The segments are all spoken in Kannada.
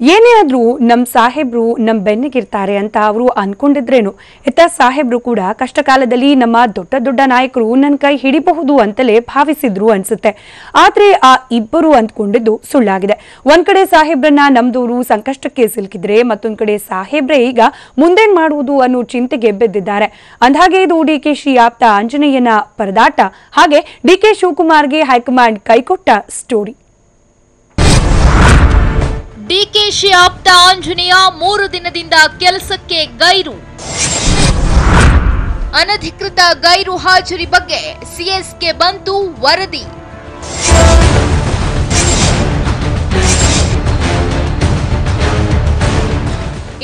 ಏನೇ ಆದ್ರೂ ನಮ್ಮ ಸಾಹೇಬ್ರು ನಮ್ಮ ಬೆನ್ನಿಗಿರ್ತಾರೆ ಅಂತ ಅವರು ಅನ್ಕೊಂಡಿದ್ರೇನು? ಇತ್ತ ಸಾಹೇಬ್ರು ಕೂಡ ಕಷ್ಟ ಕಾಲದಲ್ಲಿ ನಮ್ಮ ದೊಡ್ಡ ದೊಡ್ಡ ನಾಯಕರು ನನ್ನ ಕೈ ಹಿಡಿಬಹುದು ಅಂತಲೇ ಭಾವಿಸಿದ್ರು ಅನ್ಸುತ್ತೆ. ಆದ್ರೆ ಆ ಇಬ್ಬರು ಅಂದ್ಕೊಂಡಿದ್ದು ಸುಳ್ಳಾಗಿದೆ. ಒಂದ್ ಕಡೆ ಸಾಹೇಬ್ರನ್ನ ನಮ್ದವರು ಸಂಕಷ್ಟಕ್ಕೆ ಸಿಲುಕಿದ್ರೆ ಮತ್ತೊಂದ್ ಕಡೆ ಸಾಹೇಬ್ರೆ ಈಗ ಮುಂದೇನ್ ಮಾಡುವುದು ಅನ್ನೋ ಚಿಂತೆಗೆ ಬೆದ್ದಿದ್ದಾರೆ. ಅಂದ್ಹಾಗೆ ಇದು ಶಿ ಆಪ್ತ ಆಂಜನೇಯನ ಪರದಾಟ. ಹಾಗೆ ಡಿ ಕೆ ಶಿವಕುಮಾರ್ಗೆ ಹೈಕಮಾಂಡ್ ಕೈಕೊಟ್ಟ ಸ್ಟೋರಿ. ಡಿಕೆಶಿ ಆಪ್ತ ಆಂಜನೇಯ ಮೂರು ದಿನದಿಂದ ಕೆಲಸಕ್ಕೆ ಗೈರು. ಅನಧಿಕೃತ ಗೈರು ಹಾಜರಿ ಬಗ್ಗೆ ಸಿಎಸ್ಕೆ ಬಂತು ವರದಿ.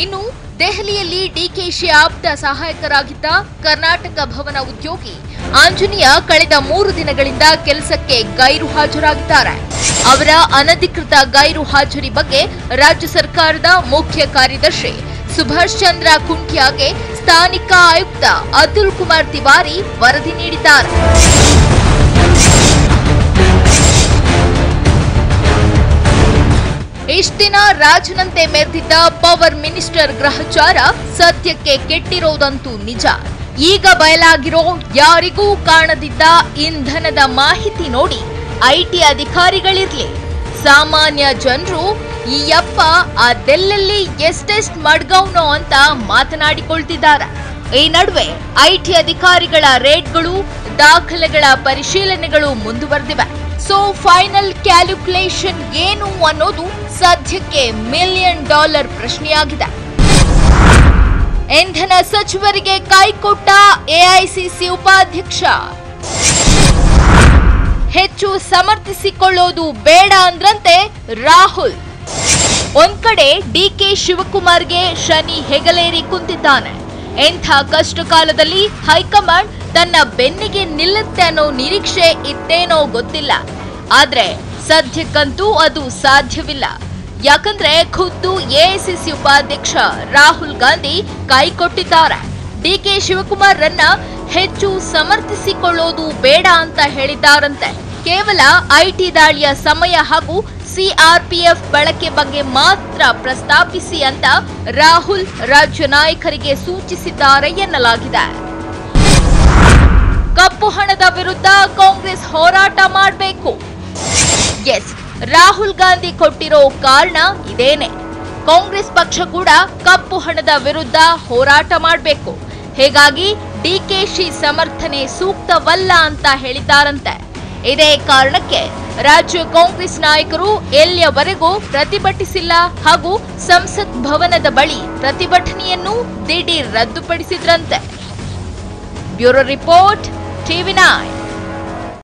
ಇನ್ನು ದೆಹಲಿಯಲ್ಲಿ ಡಿಕೆಶಿ ಆಪ್ತ ಸಹಾಯಕರಾಗಿದ್ದ ಕರ್ನಾಟಕ ಭವನ ಉದ್ಯೋಗಿ ಆಂಜನೇಯ ಕಳೆದ ಮೂರು ದಿನಗಳಿಂದ ಕೆಲಸಕ್ಕೆ ಗೈರು ಹಾಜರಾಗಿದ್ದಾರೆ. ಅವರ ಅನಧಿಕೃತ ಗೈರು ಹಾಜರಿ ಬಗ್ಗೆ ರಾಜ್ಯ ಸರ್ಕಾರದ ಮುಖ್ಯ ಕಾರ್ಯದರ್ಶಿ ಸುಭಾಷ್ ಚಂದ್ರ ಕುಂಟ್ಯಾಗೆ ಸ್ಥಾನಿಕ ಆಯುಕ್ತ ಅತುಲ್ ಕುಮಾರ್ ತಿವಾರಿ ವರದಿ ನೀಡಿದ್ದಾರೆ. ಇಷ್ಟಿನ ರಾಜನಂತೆ ಮೆರೆದಿದ್ದ ಪವರ್ ಮಿನಿಸ್ಟರ್ ಗ್ರಹಚಾರ ಸದ್ಯಕ್ಕೆ ಕೆಟ್ಟಿರೋದಂತೂ ನಿಜ. ಈಗ ಬಯಲಾಗಿರೋ ಯಾರಿಗೂ ಕಾಣದಿದ್ದ ಇಂಧನದ ಮಾಹಿತಿ ನೋಡಿ. ಐಟಿ ಅಧಿಕಾರಿಗಳಿರ್ಲಿ. ಸಾಮಾನ್ಯ ಜನರು, ಈ ಯಪ್ಪ ಅದೆಲ್ಲಲ್ಲಿ ಎಷ್ಟೆಸ್ಟ್ ಮಡ್ಗವ್ನೋ ಅಂತ ಮಾತನಾಡಿಕೊಳ್ತಿದ್ದಾರೆ ಈ ನಡುವೆ ಐಟಿ ಅಧಿಕಾರಿಗಳ ರೇಟ್ಗಳು, ದಾಖಲೆಗಳ ಪರಿಶೀಲನೆಗಳು ಮುಂದುವರೆದಿವೆ. ಸೊ ಫೈನಲ್ ಕ್ಯಾಲ್ಕುಲೇಷನ್ ಏನು ಅನ್ನೋದು ಸದ್ಯಕ್ಕೆ ಮಿಲಿಯನ್ ಡಾಲರ್ ಪ್ರಶ್ನೆಯಾಗಿದೆ. ಇಂಧನ ಸಚಿವರಿಗೆ ಕೈಕೊಟ್ಟ ಎಐಸಿಸಿ ಉಪಾಧ್ಯಕ್ಷ. ಹೆಚ್ಚು ಸಮರ್ಥಿಸಿಕೊಳ್ಳೋದು ಬೇಡ ಅಂದ್ರಂತೆ ರಾಹುಲ್. ಒಂದ್ ಕಡೆ ಡಿಕೆ ಶಿವಕುಮಾರ್ಗೆ ಶನಿ ಹೆಗಲೇರಿ ಕುಂತಿದ್ದಾನೆ. ಎಂಥ ಕಷ್ಟ ಕಾಲದಲ್ಲಿ ಹೈಕಮಾಂಡ್ ತನ್ನ ಬೆನ್ನಿಗೆ ನಿಲ್ಲುತ್ತೆ ಅನ್ನೋ ನಿರೀಕ್ಷೆ ಇತ್ತೇನೋ ಗೊತ್ತಿಲ್ಲ. ಆದ್ರೆ ಸದ್ಯಕ್ಕಂತೂ ಅದು ಸಾಧ್ಯವಿಲ್ಲ. ಯಾಕಂದ್ರೆ ಖುದ್ದು ಎಐಸಿಸಿ ಉಪಾಧ್ಯಕ್ಷ ರಾಹುಲ್ ಗಾಂಧಿ ಕೈಕೊಟ್ಟಿದ್ದಾರೆ ಡಿಕೆ ಶಿವಕುಮಾರ್ ರನ್ನ ಹೆಚ್ಚು ಸಮರ್ಥಿಸಿಕೊಳ್ಳೋದು ಬೇಡ ಅಂತ ಹೇಳಿದ್ದಾರಂತೆ. ಕೇವಲ ಐಟಿ ದಾಳಿಯ ಸಮಯ ಹಾಗೂ ಸಿಆರ್ಪಿಎಫ್ ಬಳಕೆ ಬಗ್ಗೆ ಮಾತ್ರ ಪ್ರಸ್ತಾಪಿಸಿ ಅಂತ ರಾಹುಲ್ ರಾಜ್ಯ ನಾಯಕರಿಗೆ ಸೂಚಿಸಿದ್ದಾರೆ ಎನ್ನಲಾಗಿದೆ. ಕಪ್ಪು ಹಣದ ವಿರುದ್ಧ ಕಾಂಗ್ರೆಸ್ ಹೋರಾಟ ಮಾಡಬೇಕು. ಎಸ್, ರಾಹುಲ್ ಗಾಂಧಿ ಕೊಟ್ಟಿರೋ ಕಾರಣ ಇದೇನೆ. ಕಾಂಗ್ರೆಸ್ ಪಕ್ಷ ಕೂಡ ಕಪ್ಪು ಹಣದ ವಿರುದ್ಧ ಹೋರಾಟ ಮಾಡಬೇಕು. ಹೀಗಾಗಿ ಡಿಕೆಶಿ ಸಮರ್ಥನೆ ಸೂಕ್ತವಲ್ಲ ಅಂತ ಹೇಳಿದ್ದಾರಂತೆ. ಇದೇ ಕಾರಣಕ್ಕೆ ರಾಜ್ಯ ಕಾಂಗ್ರೆಸ್ ನಾಯಕರು ಎಲ್ಲಿಯವರೆಗೂ ಪ್ರತಿಭಟಿಸಿಲ್ಲ ಹಾಗೂ ಸಂಸತ್ ಭವನದ ಬಳಿ ಪ್ರತಿಭಟನೆಯನ್ನು ದಿಢೀರ್ ರದ್ದುಪಡಿಸಿದ್ರಂತೆ. Bureau report, TV nine.